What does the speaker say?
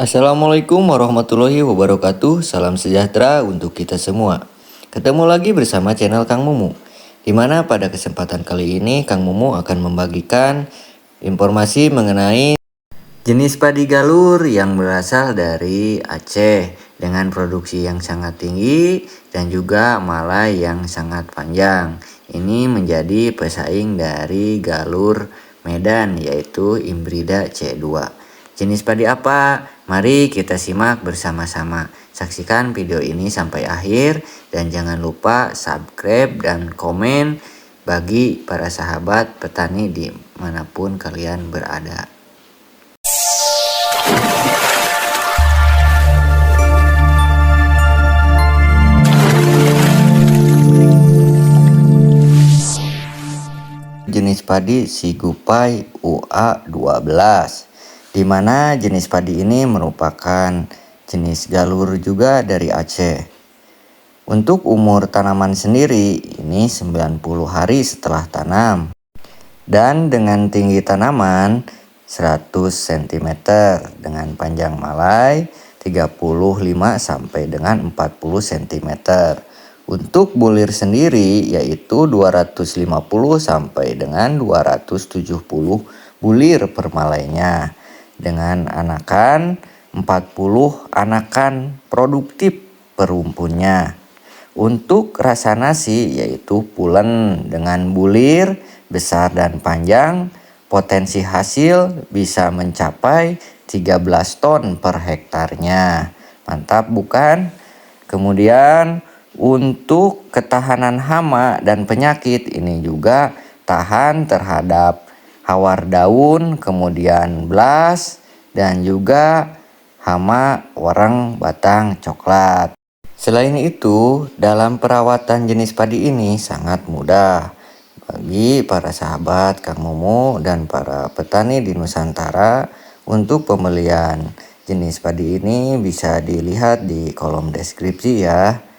Assalamualaikum warahmatullahi wabarakatuh. Salam sejahtera untuk kita semua. Ketemu lagi bersama channel Kang Mumu. Di mana pada kesempatan kali ini Kang Mumu akan membagikan informasi mengenai jenis padi galur yang berasal dari Aceh dengan produksi yang sangat tinggi dan juga malai yang sangat panjang. Ini menjadi pesaing dari galur Medan yaitu Imbrida C2. Jenis padi apa? Mari kita simak bersama-sama. Saksikan video ini sampai akhir dan jangan lupa subscribe dan komen bagi para sahabat petani di mana pun kalian berada. Jenis padi Sigupai UA12 di mana jenis padi ini merupakan jenis galur juga dari Aceh. Untuk umur tanaman sendiri ini 90 hari setelah tanam. Dan dengan tinggi tanaman 100 cm dengan panjang malai 35 sampai dengan 40 cm. Untuk bulir sendiri yaitu 250 sampai dengan 270 bulir per malainya dengan anakan 40 anakan produktif perumpunnya. Untuk rasa nasi yaitu pulen dengan bulir besar dan panjang, potensi hasil bisa mencapai 13 ton per hektarnya. Mantap bukan? Kemudian untuk ketahanan hama dan penyakit ini juga tahan terhadap hawar daun, kemudian blas, dan juga hama warang batang coklat. Selain itu, dalam perawatan jenis padi ini sangat mudah bagi para sahabat Kang Momo dan para petani di Nusantara untuk pembelian jenis padi ini bisa dilihat di kolom deskripsi ya.